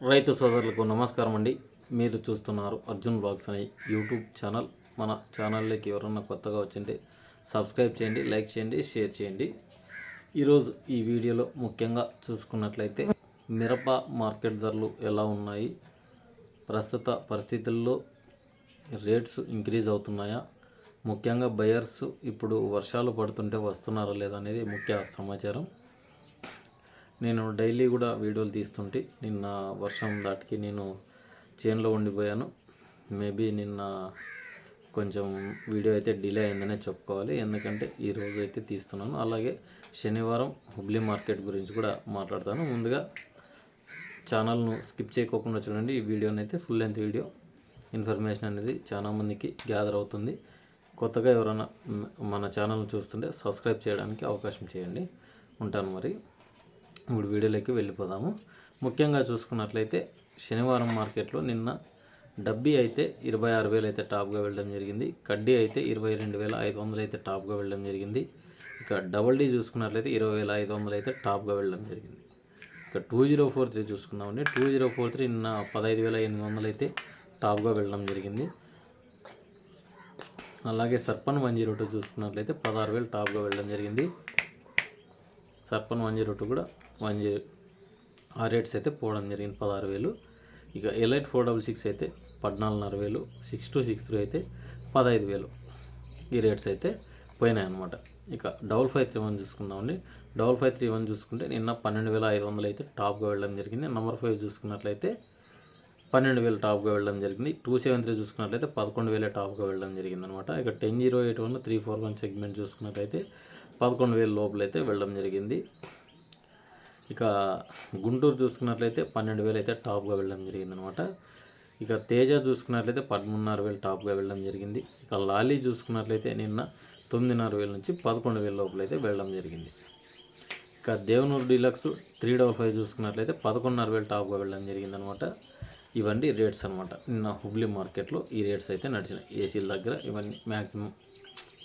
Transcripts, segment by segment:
రైతు సోదరులకు నమస్కారం అండి. మీరు చూస్తున్నారు అర్జున్ బ్లాగ్స్ అనే యూట్యూబ్ ఛానల్. మన ఛానల్లోకి ఎవరన్నా కొత్తగా వచ్చింటే సబ్స్క్రైబ్ చేయండి లైక్ చేయండి షేర్ చేయండి. ఈరోజు ఈ వీడియోలో ముఖ్యంగా చూసుకున్నట్లయితే మిరప మార్కెట్ ధరలు ఎలా ఉన్నాయి? ప్రస్తుత పరిస్థితుల్లో రేట్స్ ఇంక్రీజ్ అవుతున్నాయా? ముఖ్యంగా బయర్స్ ఇప్పుడు వర్షాలు పడుతుంటే వస్తున్నారా లేదా అనేది ముఖ్య సమాచారం. నేను డైలీ కూడా వీడియోలు తీస్తుంటే నిన్న వర్షం దాటికి నేను చేన్లో ఉండిపోయాను. మేబీ నిన్న కొంచెం వీడియో అయితే డిలే అయిందనే చెప్పుకోవాలి. ఎందుకంటే ఈ రోజు అయితే తీస్తున్నాను. అలాగే శనివారం హుబ్లీ మార్కెట్ గురించి కూడా మాట్లాడతాను. ముందుగా ఛానల్ను స్కిప్ చేయకోకుండా చూడండి. ఈ వీడియోని అయితే ఫుల్ లెంత్ వీడియో. ఇన్ఫర్మేషన్ అనేది చాలా మందికి గ్యాదర్ అవుతుంది. కొత్తగా ఎవరైనా మన ఛానల్ని చూస్తుంటే సబ్స్క్రైబ్ చేయడానికి అవకాశం చేయండి. ఉంటాను మరి. ఇప్పుడు వీడియోలోకి వెళ్ళిపోదాము. ముఖ్యంగా చూసుకున్నట్లయితే శనివారం మార్కెట్లో నిన్న డబ్బీ అయితే ఇరవై ఆరు వేలు అయితే టాప్గా వెళ్ళడం జరిగింది. కడ్డీ అయితే ఇరవై రెండు వేల ఐదు వందలు అయితే టాప్గా వెళ్ళడం జరిగింది. ఇక డబల్ డీ చూసుకున్నట్లయితే ఇరవై వేల ఐదు వందలు అయితే టాప్గా వెళ్ళడం జరిగింది. ఇక టూ జీరో ఫోర్ త్రీ చూసుకుందామండి. టూ జీరో ఫోర్ త్రీ నిన్న పదహైదు వేల ఎనిమిది వందలు అయితే టాప్గా వెళ్ళడం జరిగింది. అలాగే సర్పన్ వన్ జీరో టూ చూసుకున్నట్లయితే పదహారు వేలు టాప్గా వెళ్ళడం జరిగింది. సర్పన్ వన్ జీరో టూ కూడా వన్ జీరో ఆ రేట్స్ అయితే పోవడం జరిగింది పదహారు వేలు. ఇక ఎలైట్ ఫోర్ డబల్ సిక్స్ అయితే పద్నాలుగున్నర వేలు. సిక్స్ టూ సిక్స్ త్రీ అయితే పదహైదు వేలు. ఈ రేట్స్ అయితే పోయినాయి అనమాట ఇక డబల్ ఫైవ్ త్రీ వన్ చూసుకుందామండి. డబల్ ఫైవ్ త్రీ వన్ చూసుకుంటే నిన్న పన్నెండు వేల ఐదు వందలు అయితే టాప్గా వెళ్ళడం జరిగింది. నెంబర్ ఫైవ్ చూసుకున్నట్లయితే పన్నెండు వేలు టాప్గా వెళ్ళడం జరిగింది. టూ సెవెన్ త్రీ చూసుకున్నట్లయితే పదకొండు వేలే టాప్గా వెళ్ళడం జరిగింది అనమాట ఇక ten zero eight one three four one segment చూసుకున్నట్లయితే పదకొండు వేల లోపల అయితే వెళ్ళడం జరిగింది. ఇక గుంటూరు చూసుకున్నట్లయితే పన్నెండు వేలు అయితే టాప్గా వెళ్ళడం జరిగింది అనమాట ఇక తేజ చూసుకున్నట్లయితే పదమూడున్నర వేలు టాప్గా వెళ్ళడం జరిగింది. ఇక లాలీ చూసుకున్నట్లయితే నిన్న తొమ్మిదిన్నర వేల నుంచి పదకొండు వేల లోపల అయితే వెళ్ళడం జరిగింది. ఇక Devanuru deluxe three double five చూసుకున్నట్లయితే పదకొండున్నర వేలు టాప్గా వెళ్ళడం జరిగింది అనమాట ఇవన్నీ రేట్స్ అనమాట. నిన్న హుబ్లీ మార్కెట్లో ఈ రేట్స్ అయితే నడిచినాయి. ఏసీల దగ్గర ఇవన్నీ మ్యాక్సిమం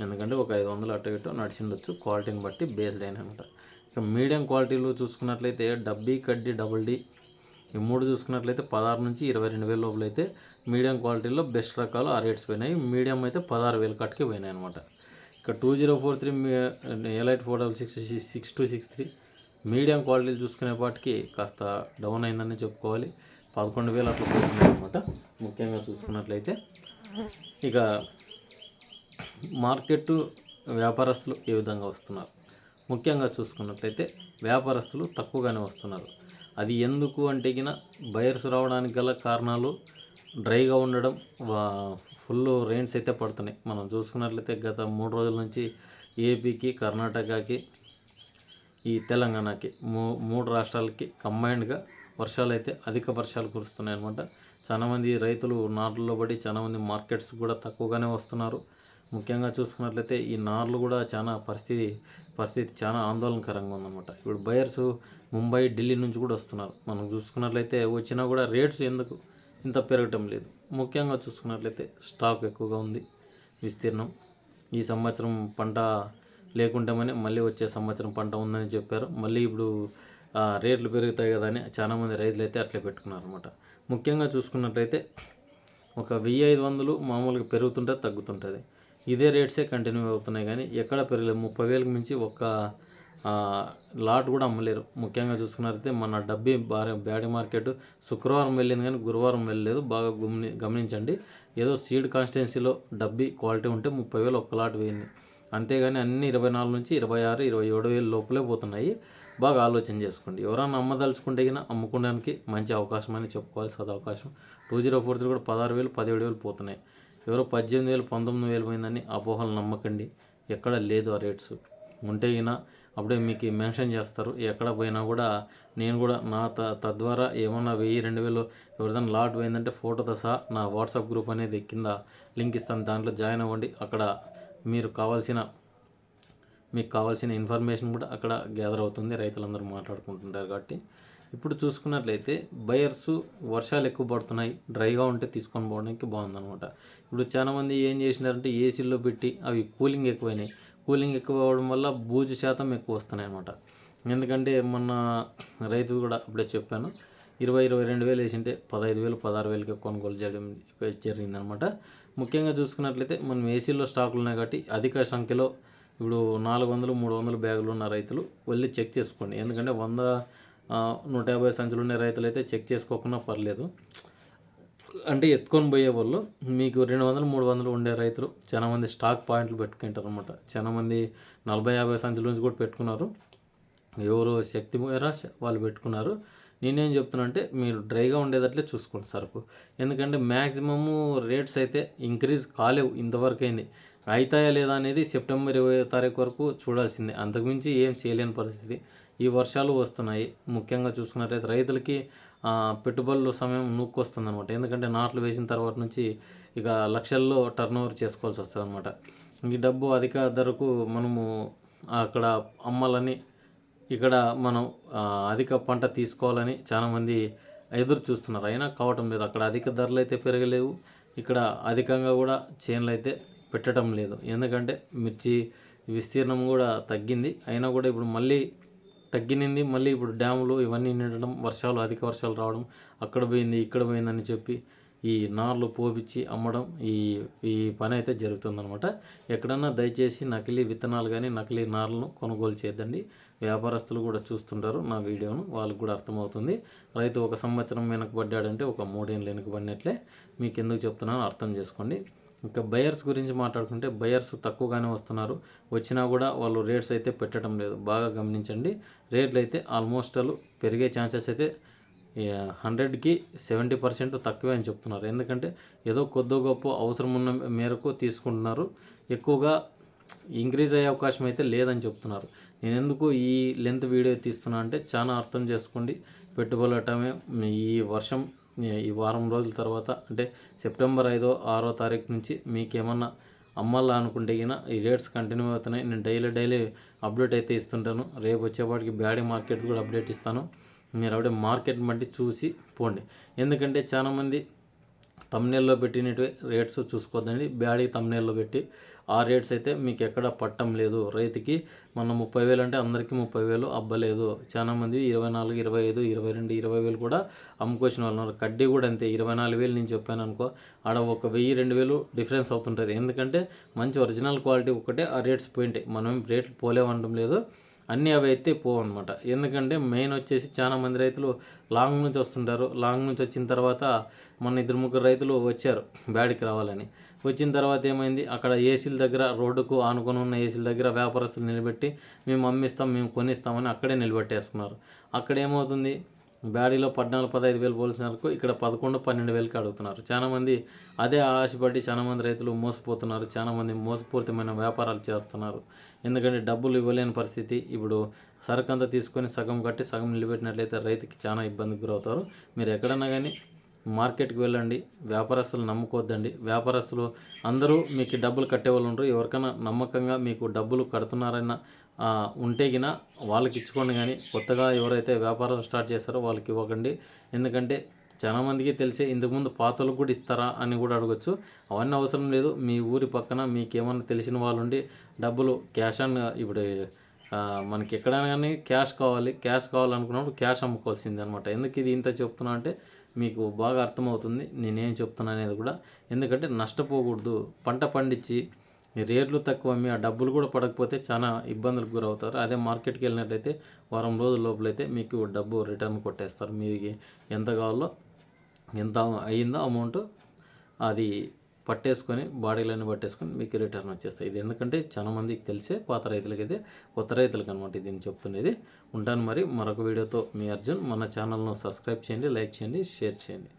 ఎందుకంటే ఒక ఐదు వందలు అటు ఇటు నడిచిండొచ్చు క్వాలిటీని బట్టి బేస్డ్ అయిన అనమాట ఇక మీడియం క్వాలిటీలో చూసుకున్నట్లయితే డబ్బీ కడ్డీ డబుల్ డి ఈ మూడు చూసుకున్నట్లయితే పదహారు నుంచి ఇరవై రెండు వేల లోపల అయితే మీడియం క్వాలిటీలో బెస్ట్ రకాలు ఆ రేట్స్ పోయినాయి. మీడియం అయితే పదహారు వేలు కట్టుకి పోయినాయి అనమాట ఇక two zero four three elite four double six six two six three medium క్వాలిటీలు చూసుకునేపాటికి కాస్త డౌన్ అయిందని చెప్పుకోవాలి. పదకొండు వేలు అట్లా పోతున్నాయి అనమాట ముఖ్యంగా చూసుకున్నట్లయితే. ఇక మార్కెట్ వ్యాపారస్తులు ఏ విధంగా వస్తున్నారు? ముఖ్యంగా చూసుకున్నట్లయితే వ్యాపారస్తులు తక్కువగానే వస్తున్నారు. అది ఎందుకు అంటే గిన బయర్స్ రావడానికి గల కారణాలు డ్రైగా ఉండడం ఫుల్ రెయిన్స్ అయితే పడుతున్నాయి. మనం చూసుకున్నట్లయితే గత మూడు రోజుల నుంచి ఏపీకి కర్ణాటకకి ఈ తెలంగాణకి మూ మూడు రాష్ట్రాలకి కంబైన్డ్గా వర్షాలు అయితే అధిక వర్షాలు కురుస్తున్నాయి అనమాట చాలామంది రైతులు నాట్లలో పడి చాలామంది మార్కెట్స్ కూడా తక్కువగానే వస్తున్నారు. ముఖ్యంగా చూసుకున్నట్లయితే ఈ నార్లు కూడా చాలా పరిస్థితి పరిస్థితి చాలా ఆందోళనకరంగా ఉందన్నమాట. ఇప్పుడు బయర్స్ ముంబై ఢిల్లీ నుంచి కూడా వస్తున్నారు. మనం చూసుకున్నట్లయితే వచ్చినా కూడా రేట్స్ ఎందుకు ఇంత పెరగటం లేదు. ముఖ్యంగా చూసుకున్నట్లయితే స్టాక్ ఎక్కువగా ఉంది విస్తీర్ణం. ఈ సంవత్సరం పంట లేకుంటామని మళ్ళీ వచ్చే సంవత్సరం పంట ఉందని చెప్పారు. మళ్ళీ ఇప్పుడు రేట్లు పెరుగుతాయి కదా అని చాలామంది రైతులు అయితే అట్లే పెట్టుకున్నారు అనమాట ముఖ్యంగా చూసుకున్నట్లయితే ఒక వెయ్యి ఐదు వందలు మామూలుగా పెరుగుతుంటే తగ్గుతుంటుంది. ఇదే రేట్సే కంటిన్యూ అవుతున్నాయి కానీ ఎక్కడ పెరగలేదు. ముప్పై వేలకు మించి ఒక్క లాట్ కూడా అమ్మలేరు. ముఖ్యంగా చూసుకున్నట్లయితే మన డబ్బీ భారీ బ్యాడీ మార్కెట్. శుక్రవారం వెళ్ళింది కానీ గురువారం వెళ్ళలేదు. బాగా గమని గమనించండి. ఏదో సీడ్ కాన్స్టిట్యున్సీలో డబ్బీ క్వాలిటీ ఉంటే ముప్పై వేలు ఒక్క లాట్ వేయింది. అంతేగాని అన్ని ఇరవై నాలుగు నుంచి ఇరవై ఆరు ఇరవై ఏడు వేలు లోపలే పోతున్నాయి. బాగా ఆలోచన చేసుకోండి. ఎవరైనా అమ్మదలుచుకుంటే గిన అమ్ముకోవడానికి మంచి అవకాశం అని చెప్పుకోవాలి సదవకాశం. టూ జీరో ఫోర్ త్రీ కూడా పదహారు వేలు పదిహేడు వేలు పోతున్నాయి. ఎవరో పద్దెనిమిది వేలు పంతొమ్మిది వేలు పోయిందని అపోహలు నమ్మకండి. ఎక్కడ లేదు ఆ రేట్స్. ఉంటే అయినా అప్పుడే మీకు మెన్షన్ చేస్తారు. ఎక్కడ పోయినా కూడా నేను కూడా నా త తద్వారా ఏమన్నా వెయ్యి రెండు వేలు ఎవరిదైనా లాట్ పోయిందంటే ఫోటోతో సహా నా వాట్సాప్ గ్రూప్ అనేది కింద లింక్ ఇస్తాను. దాంట్లో జాయిన్ అవ్వండి. అక్కడ మీరు కావాల్సిన మీకు కావాల్సిన ఇన్ఫర్మేషన్ కూడా అక్కడ గ్యాదర్ అవుతుంది. రైతులందరూ మాట్లాడుకుంటుంటారు కాబట్టి. ఇప్పుడు చూసుకున్నట్లయితే బయర్స్ వర్షాలు ఎక్కువ పడుతున్నాయి డ్రైగా ఉంటే తీసుకొని పోవడానికి బాగుందనమాట ఇప్పుడు చాలామంది ఏం చేసినారంటే ఏసీల్లో పెట్టి అవి కూలింగ్ ఎక్కువైనాయి. కూలింగ్ ఎక్కువ అవ్వడం వల్ల బూజు శాతం ఎక్కువ వస్తున్నాయి అనమాట ఎందుకంటే మొన్న రైతు కూడా అప్పుడే చెప్పాను ఇరవై ఇరవై రెండు వేలు వేసింటే పదహైదు వేలు పదహారు వేలకి కొనుగోలు చేయడం జరిగిందనమాట ముఖ్యంగా చూసుకున్నట్లయితే మనం ఏసీలో స్టాకులు ఉన్నాయి కాబట్టి అధిక సంఖ్యలో ఇప్పుడు నాలుగు వందలు మూడు వందల బ్యాగులు ఉన్న రైతులు వెళ్ళి చెక్ చేసుకోండి. ఎందుకంటే వంద నూట యాభై సంచులు ఉన్న రైతులు అయితే చెక్ చేసుకోకుండా పర్లేదు. అంటే ఎత్తుకొని పోయే వాళ్ళు మీకు రెండు వందలు మూడు వందలు ఉండే రైతులు చాలామంది స్టాక్ పాయింట్లు పెట్టుకుంటారు అనమాట చాలా మంది నలభై యాభై సంచుల నుంచి కూడా పెట్టుకున్నారు. ఎవరు శక్తి మేర వాళ్ళు పెట్టుకున్నారు. నేనేం చెప్తున్నా అంటే మీరు డ్రైగా ఉండేటట్లే చూసుకోండి సరుకు. ఎందుకంటే మ్యాక్సిమము రేట్స్ అయితే ఇంక్రీజ్ కాలేవు ఇంతవరకు అయింది. అవుతాయా లేదా అనేది సెప్టెంబర్ ఇరవై తారీఖు వరకు చూడాల్సిందే. అంతకుమించి ఏం చేయలేని పరిస్థితి. ఈ వర్షాలు వస్తున్నాయి. ముఖ్యంగా చూసుకున్నట్లయితే రైతులకి పెట్టుబడుల సమయం నూక్కొస్తుంది అనమాట ఎందుకంటే నాట్లు వేసిన తర్వాత నుంచి ఇక లక్షల్లో టర్న్ ఓవర్ చేసుకోవాల్సి వస్తుంది అనమాట ఈ డబ్బు అధిక ధరకు మనము అక్కడ అమ్మాలని ఇక్కడ మనం అధిక పంట తీసుకోవాలని చాలామంది ఎదురు చూస్తున్నారు. అయినా కావటం లేదు. అక్కడ అధిక ధరలు అయితే పెరగలేవు. ఇక్కడ అధికంగా కూడా చేన్లు అయితే పెట్టడం లేదు. ఎందుకంటే మిర్చి విస్తీర్ణం కూడా తగ్గింది. అయినా కూడా ఇప్పుడు మళ్ళీ తగ్గినింది. మళ్ళీ ఇప్పుడు డ్యాములు ఇవన్నీ నిండడం వర్షాలు అధిక వర్షాలు రావడం అక్కడ పోయింది ఇక్కడ పోయిందని చెప్పి ఈ నార్లు పోపిచ్చి అమ్మడం ఈ ఈ పని అయితే జరుగుతుందనమాట ఎక్కడన్నా దయచేసి నకిలీ విత్తనాలు కానీ నకిలీ నార్లను కొనుగోలు చేయొద్దండి. వ్యాపారస్తులు కూడా చూస్తుంటారు నా వీడియోను వాళ్ళకు కూడా అర్థమవుతుంది. రైతు ఒక సంవత్సరం వెనకబడ్డాడంటే ఒక మూడేళ్ళు వెనకబడినట్లే. మీకు ఎందుకు చెప్తున్నానో అర్థం చేసుకోండి. ఇంకా బయర్స్ గురించి మాట్లాడుకుంటే బయర్స్ తక్కువగానే వస్తున్నారు. వచ్చినా కూడా వాళ్ళు రేట్స్ అయితే పెట్టడం లేదు. బాగా గమనించండి. రేట్లు అయితే ఆల్మోస్ట్ వాళ్ళు పెరిగే ఛాన్సెస్ అయితే హండ్రెడ్కి సెవెంటీ పర్సెంట్ తక్కువే అని చెప్తున్నారు. ఎందుకంటే ఏదో కొద్దో గొప్ప అవసరం ఉన్న మేరకు తీసుకుంటున్నారు. ఎక్కువగా ఇంక్రీజ్ అయ్యే అవకాశం అయితే లేదని చెప్తున్నారు. నేను ఎందుకు ఈ లెంత్ వీడియో తీస్తున్నా అంటే చాలా అర్థం చేసుకోండి. పెట్టుబడటమే ఈ వర్షం ఈ వారం రోజుల తర్వాత అంటే సెప్టెంబర్ ఐదో ఆరో తారీఖు నుంచి మీకేమన్నా అమ్మాలా అనుకుంటే గిన ఈ రేట్స్ కంటిన్యూ అవుతున్నాయి. నేను డైలీ డైలీ అప్డేట్ అయితే ఇస్తుంటాను. రేపు వచ్చేపాటికి బ్యాడీ మార్కెట్ కూడా అప్డేట్ ఇస్తాను. మీరు అప్పుడే మార్కెట్ బట్టి చూసి పోండి. ఎందుకంటే చాలామంది తమ్నేల్లో పెట్టినట్టు రేట్స్ చూసుకోవద్దండి. బ్యాడీ తమ్నేల్లో పెట్టి ఆ రేట్స్ అయితే మీకు ఎక్కడ పట్టం లేదు. రైతుకి మన ముప్పై వేలు అంటే అందరికీ ముప్పై వేలు అబ్బలేదు. చాలా మంది ఇరవై నాలుగు ఇరవై ఐదు ఇరవై రెండు ఇరవై వేలు కూడా అమ్ముకొచ్చిన వాళ్ళు ఉన్నారు. కడ్డీ కూడా అంతే. ఇరవై నాలుగు వేలు నేను చెప్పాను అనుకో ఆడ ఒక వెయ్యి రెండు వేలు డిఫరెన్స్ అవుతుంటుంది. ఎందుకంటే మంచి ఒరిజినల్ క్వాలిటీ ఒకటే ఆ రేట్స్ పోయింటాయి మనం రేట్లు పోలేవనడం లేదు. అన్నీ అవి అయితే పోవు అనమాట ఎందుకంటే మెయిన్ వచ్చేసి చాలామంది రైతులు లాంగ్ నుంచి వస్తుంటారు. లాంగ్ నుంచి వచ్చిన తర్వాత మన ఇద్దరు ముగ్గురు రైతులు వచ్చారు బ్యాడికి రావాలని. వచ్చిన తర్వాత ఏమైంది? అక్కడ ఏసీల దగ్గర రోడ్డుకు ఆనుకొని ఉన్న ఏసీల దగ్గర వ్యాపారస్తులు నిలబెట్టి మేము అమ్మిస్తాం మేము కొనిస్తామని అక్కడే నిలబెట్టేసుకున్నారు. అక్కడ ఏమవుతుంది? బ్యాడీలో పద్నాలుగు పదహైదు వేలు పోల్చినారు ఇక్కడ పదకొండు పన్నెండు వేలకి అడుగుతున్నారు. చాలామంది అదే ఆశపడి చాలామంది రైతులు మోసపోతున్నారు. చాలామంది మోసపూరితమైన వ్యాపారాలు చేస్తున్నారు. ఎందుకంటే డబ్బులు ఇవ్వలేని పరిస్థితి. ఇప్పుడు సరుకు అంతా తీసుకొని సగం కట్టి సగం నిలబెట్టినట్లయితే రైతుకి చాలా ఇబ్బందికి గురవుతారు. మీరు ఎక్కడన్నా కానీ మార్కెట్కి వెళ్ళండి. వ్యాపారస్తులు నమ్ముకోవద్దండి. వ్యాపారస్తులు అందరూ మీకు డబ్బులు కట్టేవాళ్ళు ఉంటారు. ఎవరికైనా నమ్మకంగా మీకు డబ్బులు కడుతున్నారన్న ఉంటే గిన వాళ్ళకి ఇచ్చుకోండి కానీ కొత్తగా ఎవరైతే వ్యాపారం స్టార్ట్ చేస్తారో వాళ్ళకి ఇవ్వకండి. ఎందుకంటే చాలామందికి తెలిసే ఇంతకుముందు పాతలకు కూడా ఇస్తారా అని కూడా అడగచ్చు. అవన్నీ అవసరం లేదు. మీ ఊరి పక్కన మీకు ఏమన్నా తెలిసిన వాళ్ళు ఉండి డబ్బులు క్యాష్ ఆన్ ఇప్పుడు మనకి ఎక్కడైనా కానీ క్యాష్ కావాలి క్యాష్ కావాలనుకున్నప్పుడు క్యాష్ అమ్ముకోవాల్సింది అనమాట ఎందుకు ఇది ఇంత చెప్తున్నా అంటే మీకు బాగా అర్థమవుతుంది. నేనేం చెప్తున్నా అనేది కూడా. ఎందుకంటే నష్టపోకూడదు. పంట పండించి రేట్లు తక్కువ అమ్మి ఆ డబ్బులు కూడా పడకపోతే చాలా ఇబ్బందులకు గురవుతారు. అదే మార్కెట్కి వెళ్ళినట్లయితే వారం రోజుల లోపలైతే మీకు డబ్బు రిటర్న్ కొట్టేస్తారు. మీకు ఎంత కావాలో ఎంత అయ్యిందో అమౌంట్ అది పట్టేసుకొని బాడీలన్నీ పట్టేసుకొని మీకు రిటర్న్ వచ్చేస్తాయి. ఇది ఎందుకంటే చాలా మందికి తెలిసే పాత రైతులకైతే కొత్త రైతులకు అనమాట దీన్ని చెప్తున్నది. ఉంటాను మరి మరొక వీడియోతో మీ అర్జున్. మన ఛానల్ను సబ్స్క్రైబ్ చేయండి లైక్ చేయండి షేర్ చేయండి.